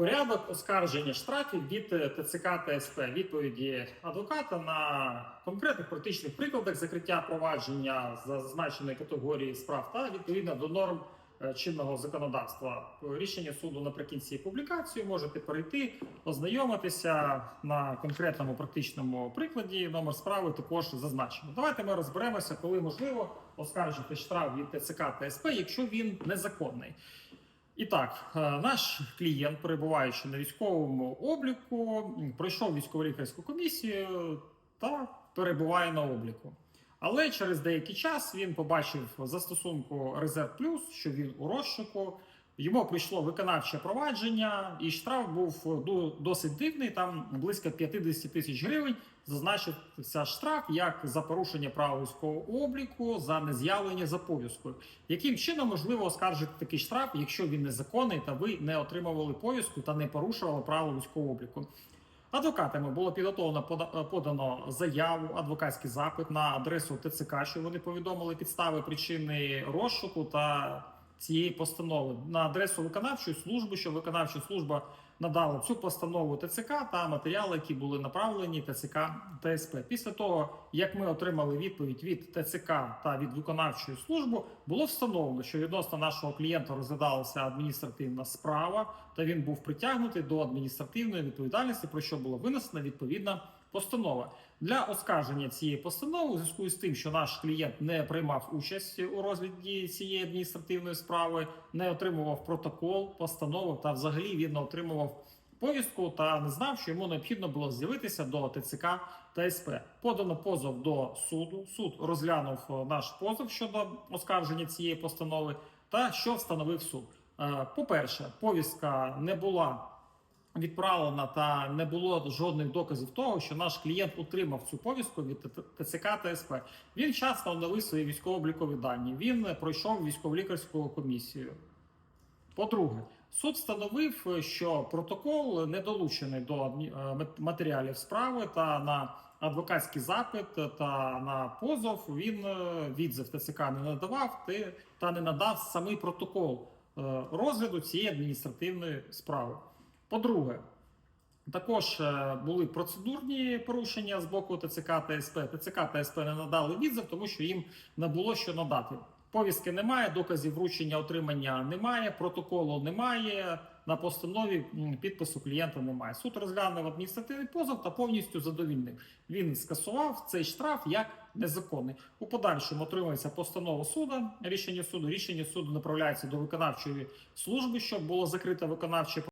Порядок оскарження штрафів від е, ТЦК та СП. Відповіді адвоката на конкретних практичних прикладах закриття провадження за зазначеної категорії справ та відповідно до норм е, чинного законодавства. Рішення суду наприкінці публікації можете перейти, ознайомитися на конкретному практичному прикладі. Номер справи також зазначено. Давайте ми розберемося, коли можливо оскаржити штраф від ТЦК та СП, якщо він незаконний. І так, е, наш клієнт, перебуваючи на військовому обліку, пройшов військово-лікарську комісію та перебуває на обліку. Але через деякий час він побачив застосунку Резерв Плюс, що він у розшуку. Йому прийшло виконавче провадження, і штраф був досить дивний. Там близько 50 тисяч гривень. Зазначився штраф як за порушення права військового обліку, за нез'явлення за повісткою. Яким чином можливо оскаржити такий штраф, якщо він незаконний та ви не отримували повістку та не порушували право військового обліку? Адвокатами було підготовлено подано заяву, адвокатський запит на адресу ТЦК, що вони повідомили підстави причини розшуку та цієї постанови. На адресу виконавчої служби, що виконавча служба надала цю постанову ТЦК та матеріали, які були направлені ТЦК та СП. Після того, як ми отримали відповідь від ТЦК та від виконавчої служби, було встановлено, що відносно нашого клієнта розглядалася адміністративна справа, та він був притягнутий до адміністративної відповідальності, про що була винесена відповідна постанова. Для оскарження цієї постанови, у зв'язку з тим, що наш клієнт не приймав участь у розгляді цієї адміністративної справи, не отримував протокол, постанову та взагалі він не отримував повістку та не знав, що йому необхідно було з'явитися до ТЦК та СП. Подано позов до суду. Суд розглянув е, наш позов щодо оскарження цієї постанови. Та що встановив суд? Е, По-перше, повістка не була відправлена та не було жодних доказів того, що наш клієнт отримав цю повістку від ТЦК та СП. Він вчасно оновив свої військово-облікові дані. Він пройшов військово-лікарську комісію. По-друге, суд встановив, що протокол не долучений до е, мат- матеріалів справи та на адвокатський запит та на позов він е, відзив ТЦК не надавав та не надав самий протокол е, розгляду цієї адміністративної справи. По-друге, також е, були процедурні порушення з боку ТЦК та СП. ТЦК та СП не надали відзив, тому що їм не було що надати. Повістки немає, доказів вручення отримання немає, протоколу немає. На постанові підпису клієнта немає. Суд розглянув адміністративний позов та повністю задовільнив. Він скасував цей штраф як незаконний. У подальшому отримується постанова суду, рішення суду. Рішення суду направляється до виконавчої служби, щоб було закрите виконавче